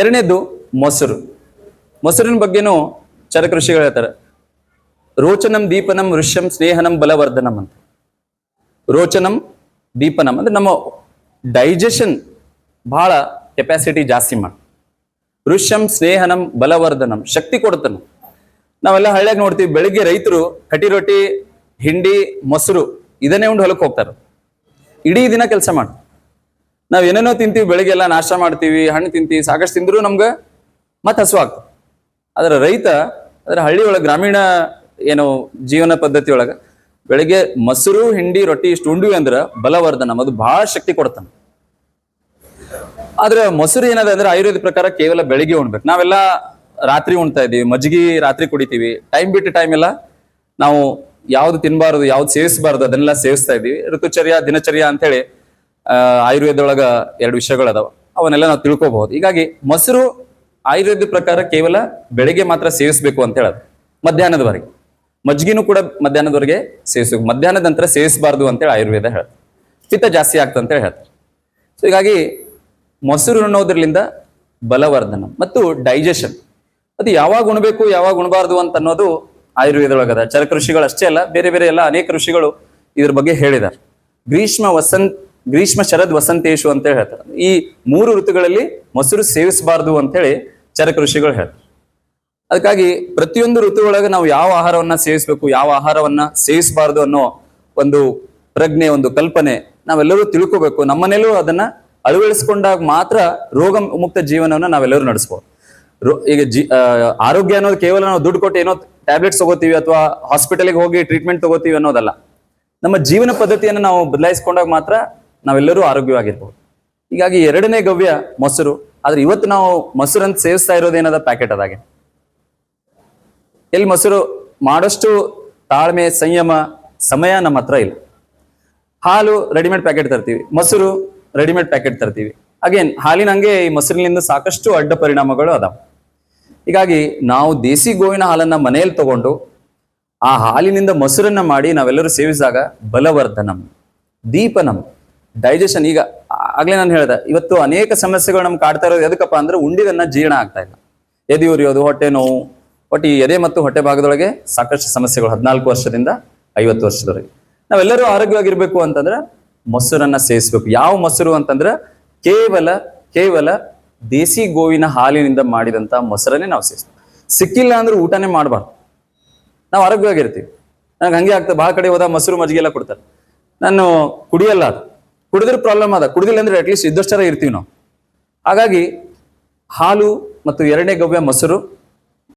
ಎರಡನೇದು ಮೊಸರು. ಮೊಸರಿನ ಬಗ್ಗೆನೂ ಚರಕೃಷಿಗಳು ಹೇಳ್ತಾರೆ. ರೋಚನಂ ದೀಪನಂ ಋಷ್ಯಂ ಸ್ನೇಹನಂ ಬಲವರ್ಧನಂ ಅಂತ. ರೋಚನಂ ದೀಪನಂ ಅಂದ್ರೆ ನಮ್ಮ ಡೈಜೆಷನ್ ಬಹಳ ಕೆಪಾಸಿಟಿ ಜಾಸ್ತಿ ಮಾಡಿ. ಋಷ್ಯಂ ಸ್ನೇಹನಂ ಬಲವರ್ಧನಂ ಶಕ್ತಿ ಕೊಡ್ತಾನ ನಾವೆಲ್ಲ ಹಳ್ಳಿಯಾಗ ನೋಡ್ತೀವಿ, ಬೆಳಿಗ್ಗೆ ರೈತರು ಕಟಿ ರೊಟ್ಟಿ, ಹಿಂಡಿ, ಮೊಸರು ಇದನ್ನೇ ಉಂಡು ಹೊಲಕ್ಕೆ ಹೋಗ್ತಾರೆ. ಇಡೀ ದಿನ ಕೆಲಸ ಮಾಡಿ. ನಾವ್ ಏನೇನೋ ತಿಂತೀವಿ ಬೆಳಿಗ್ಗೆ ಎಲ್ಲ ನಾಷ್ಟ ಮಾಡ್ತೀವಿ, ಹಣ್ಣು ತಿಂತೀವಿ, ಸಾಕಷ್ಟು ತಿಂದ್ರು ನಮ್ಗ ಮತ್ತೆ ಹಸು ಆಗ್ತದೆ. ಆದ್ರೆ ರೈತ ಅದ್ರ ಹಳ್ಳಿ ಒಳಗ ಗ್ರಾಮೀಣ ಏನು ಜೀವನ ಪದ್ಧತಿ ಒಳಗ ಬೆಳಿಗ್ಗೆ ಮೊಸರು, ಹಿಂಡಿ, ರೊಟ್ಟಿ ಇಷ್ಟು ಉಂಡಿವಿ ಅಂದ್ರ ಬಲವರ್ಧನ, ಅದು ಬಹಳ ಶಕ್ತಿ ಕೊಡ್ತಾನೆ. ಆದ್ರೆ ಮೊಸರು ಏನದ ಅಂದ್ರೆ ಆಯುರ್ವೇದ ಪ್ರಕಾರ ಕೇವಲ ಬೆಳಿಗ್ಗೆ ಉಣ್ಬೇಕು. ನಾವೆಲ್ಲ ರಾತ್ರಿ ಉಣ್ತಾ ಇದೀವಿ ಮಜ್ಜಿಗೆ ರಾತ್ರಿ ಕುಡಿತೀವಿ, ಟೈಮ್ ಬಿಟ್ಟು ಟೈಮ್ ಎಲ್ಲ ನಾವು ಯಾವ್ದು ತಿನ್ಬಾರ್ದು, ಯಾವ್ದು ಸೇವಿಸಬಾರ್ದು ಅದನ್ನೆಲ್ಲ ಸೇವಿಸ್ತಾ ಇದೀವಿ ಋತುಚರ್ಯ, ದಿನಚರ್ಯ ಅಂತೇಳಿ ಆ, ಆಯುರ್ವೇದದೊಳಗ ಎರಡು ವಿಷಯಗಳದಾವ ಅವನ್ನೆಲ್ಲ ನಾವು ತಿಳ್ಕೊಬಹುದು. ಹೀಗಾಗಿ ಮೊಸರು ಆಯುರ್ವೇದ ಪ್ರಕಾರ ಕೇವಲ ಬೆಳಿಗ್ಗೆ ಮಾತ್ರ ಸೇವಿಸಬೇಕು ಅಂತ ಹೇಳೋದು. ಮಧ್ಯಾಹ್ನದವರೆಗೆ ಮಜ್ಜಿಗೆನೂ ಕೂಡ ಮಧ್ಯಾಹ್ನದವರೆಗೆ ಸೇವಿಸಬೇಕು. ಮಧ್ಯಾಹ್ನದ ನಂತರ ಸೇವಿಸಬಾರ್ದು ಅಂತೇಳಿ ಆಯುರ್ವೇದ ಹೇಳುತ್ತೆ ಪಿತ್ತ ಜಾಸ್ತಿ ಆಗ್ತದೆ ಅಂತ ಹೇಳಿ ಹೇಳ್ತಾರೆ. ಸೊ ಹೀಗಾಗಿ ಮೊಸರು ಅನ್ನೋದ್ರಲ್ಲಿಂದ ಬಲವರ್ಧನ ಮತ್ತು ಡೈಜೆಷನ್ ಅದು ಯಾವಾಗ ಉಣಬೇಕು ಯಾವಾಗ ಉಣಬಾರ್ದು ಅಂತ ಅನ್ನೋದು ಆಯುರ್ವೇದೊಳಗದ ಚರಕ ಚರಕೃಷಿಗಳು ಅಷ್ಟೇ ಅಲ್ಲ ಬೇರೆ ಬೇರೆ ಎಲ್ಲ ಅನೇಕ ಋಷಿಗಳು ಇದ್ರ ಬಗ್ಗೆ ಹೇಳಿದ್ದಾರೆ. ಗ್ರೀಷ್ಮ ವಸಂತ್ ಗ್ರೀಷ್ಮ ಶರದ್ ವಸಂತೇಶು ಅಂತ ಹೇಳಿ ಹೇಳ್ತಾರೆ. ಈ ಮೂರು ಋತುಗಳಲ್ಲಿ ಮೊಸರು ಸೇವಿಸಬಾರ್ದು ಅಂತೇಳಿ ಚರಕೃಷಿಗಳು ಹೇಳ್ತಾರೆ. ಅದಕ್ಕಾಗಿ ಪ್ರತಿಯೊಂದು ಋತು ಒಳಗೆ ನಾವು ಯಾವ ಆಹಾರವನ್ನ ಸೇವಿಸಬೇಕು, ಯಾವ ಆಹಾರವನ್ನ ಸೇವಿಸಬಾರದು ಅನ್ನೋ ಒಂದು ಪ್ರಜ್ಞೆ, ಒಂದು ಕಲ್ಪನೆ ನಾವೆಲ್ಲರೂ ತಿಳ್ಕೋಬೇಕು. ನಮ್ಮನೇಲೂ ಅದನ್ನ ಅಳವಡಿಸ್ಕೊಂಡಾಗ ಮಾತ್ರ ರೋಗ ಮುಕ್ತ ಜೀವನವನ್ನ ನಾವೆಲ್ಲರೂ ನಡೆಸ್ಬೋದು. ಈಗ ಜಿ ಆರೋಗ್ಯ ಅನ್ನೋದು ಕೇವಲ ನಾವು ದುಡ್ಡು ಕೊಟ್ಟು ಏನೋ ಟ್ಯಾಬ್ಲೆಟ್ಸ್ ತಗೋತೀವಿ ಅಥವಾ ಹಾಸ್ಪಿಟಲ್ಗೆ ಹೋಗಿ ಟ್ರೀಟ್ಮೆಂಟ್ ತಗೋತೀವಿ ಅನ್ನೋದಲ್ಲ. ನಮ್ಮ ಜೀವನ ಪದ್ಧತಿಯನ್ನು ನಾವು ಬದಲಾಯಿಸ್ಕೊಂಡಾಗ ಮಾತ್ರ ನಾವೆಲ್ಲರೂ ಆರೋಗ್ಯವಾಗಿರ್ಬೋದು. ಹೀಗಾಗಿ ಎರಡನೇ ಗವ್ಯ ಮೊಸರು. ಆದ್ರೆ ಇವತ್ತು ನಾವು ಮೊಸರು ಅಂತ ಸೇವಿಸ್ತಾ ಇರೋದೇನದ ಪ್ಯಾಕೆಟ್ ಅದಾಗೆ. ಎಲ್ಲಿ ಮೊಸರು? ಮಾಡೋಷ್ಟು ತಾಳ್ಮೆ, ಸಂಯಮ, ಸಮಯ ನಮ್ಮ ಹತ್ರ ಇಲ್ಲ. ಹಾಲು ರೆಡಿಮೇಡ್ ಪ್ಯಾಕೆಟ್ ತರ್ತೀವಿ. ಮೊಸರು ರೆಡಿಮೇಡ್ ಪ್ಯಾಕೆಟ್ ತರ್ತೀವಿ. ಅಗೇನ್ ಹಾಲಿನ ಹಂಗೆ ಈ ಮೊಸರಿನಿಂದ ಸಾಕಷ್ಟು ಅಡ್ಡ ಪರಿಣಾಮಗಳು ಅದಾವ. ಹೀಗಾಗಿ ನಾವು ದೇಸಿ ಗೋವಿನ ಹಾಲನ್ನ ಮನೆಯಲ್ಲಿ ತಗೊಂಡು ಆ ಹಾಲಿನಿಂದ ಮೊಸರನ್ನ ಮಾಡಿ ನಾವೆಲ್ಲರೂ ಸೇವಿಸಿದಾಗ ಬಲವರ್ಧನಂ, ದೀಪನಂ. ಡೈಜೆಷನ್ ಈಗ ಆಗ್ಲೇ ನಾನು ಹೇಳ್ದೆ, ಇವತ್ತು ಅನೇಕ ಸಮಸ್ಯೆಗಳು ನಮ್ಗೆ ಕಾಡ್ತಾ ಇರೋದು ಎದಕ್ಕಪ್ಪ ಅಂದ್ರೆ ಉಂಡಿದನ್ನ ಜೀರ್ಣ ಆಗ್ತಾ ಇಲ್ಲ. ಎದೆ ಉರಿಯೋದು, ಹೊಟ್ಟೆ ನೋವು, ಒಟ್ಟು ಈ ಎದೆ ಮತ್ತು ಹೊಟ್ಟೆ ಭಾಗದೊಳಗೆ ಸಾಕಷ್ಟು ಸಮಸ್ಯೆಗಳು ಹದಿನಾಲ್ಕು ವರ್ಷದಿಂದ ಐವತ್ತು ವರ್ಷದವರೆಗೆ. ನಾವೆಲ್ಲರೂ ಆರೋಗ್ಯವಾಗಿರ್ಬೇಕು ಅಂತಂದ್ರೆ ಮೊಸರನ್ನ ಸೇವಿಸ್ಬೇಕು ಯಾವ ಮೊಸರು ಅಂತಂದ್ರೆ ಕೇವಲ ಕೇವಲ ದೇಸಿ ಗೋವಿನ ಹಾಲಿನಿಂದ ಮಾಡಿದಂತ ಮೊಸರನ್ನೇ ನಾವು ಸೇವಿಸ್ಬೇಕು ಸಿಕ್ಕಿಲ್ಲ ಅಂದ್ರೆ ಊಟನೇ ಮಾಡಬಾರ್ದು. ನಾವು ಆರೋಗ್ಯವಾಗಿರ್ತೀವಿ. ನನಗೆ ಹಂಗೆ ಆಗ್ತದೆ. ಭಾಳ ಕಡೆ ಹೋದ ಮೊಸರು ಮಜ್ಜಿಗೆ ಎಲ್ಲ ಕೊಡ್ತಾರೆ. ನಾನು ಕುಡಿಯಲ್ಲ ಅದು. ಕುಡಿದ್ರೆ ಪ್ರಾಬ್ಲಮ್ ಅದ. ಕುಡಿದಿಲ್ಲ ಅಂದ್ರೆ ಅಟ್ಲೀಸ್ಟ್ ಇದ್ದಷ್ಟರ ಇರ್ತೀವಿ ನಾವು. ಹಾಗಾಗಿ ಹಾಲು ಮತ್ತು ಎರಡನೇ ಗವ್ಯ ಮೊಸರು